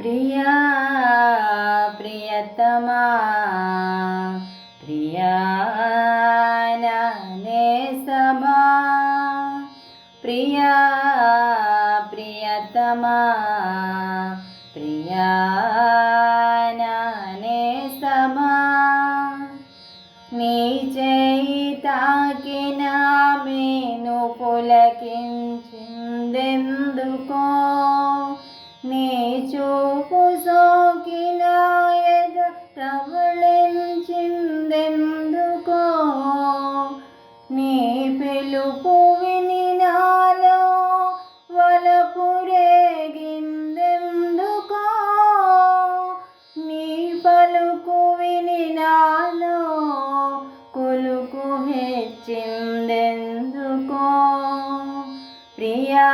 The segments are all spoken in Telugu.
ప్రియా ప్రియతమా ప్రియానే సమా ప్రియా ప్రియతమా కులుకు హెచ్చిందెందుకో ప్రియా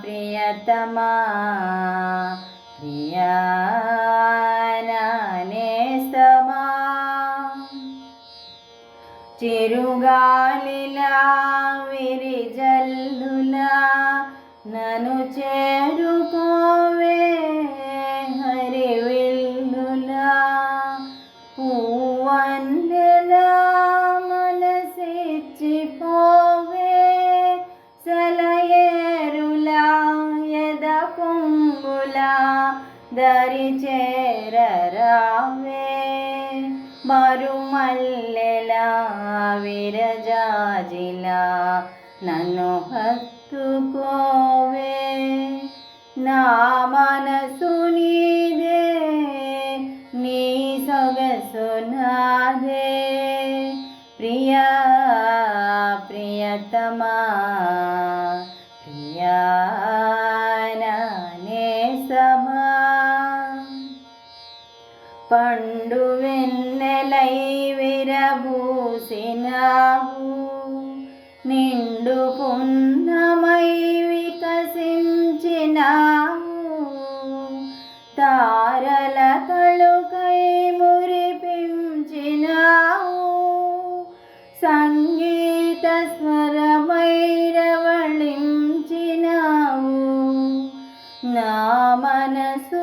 ప్రియతమా ప్రియా నేస్తమా చిరుగాలిలా విరిజల్లులా నన్ను చేరుకోవే ധരിച്ചേരരാവേ മരുമല്ല വിരജാജില നന്നു ಹತ್ತುಕೋವೆ ನಾ ಮನಸ್ಸು ನೀದೆ ನೀ ಸೊಗಸು ನಾದೆ ಪ್ರಿಯ ಪ್ರಿಯತಮ ಪ್ರಿಯಾ పండు వెన్నెలై విరబూసినావు. నిండు పున్నమై వికసించినావు. తారల తళుకై మురిపించినావు. సంగీత స్వరమైరవళించినావు నా మనసు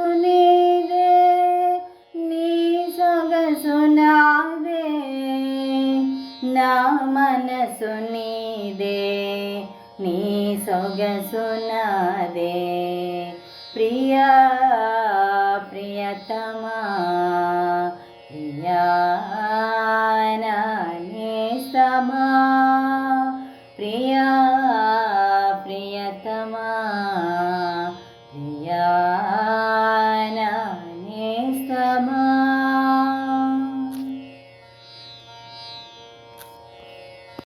సొగసు నీదే నీ సొగసు నాదే. ప్రియా ప్రియతమా ప్రియానమా ప్రియా ప్రియతమా.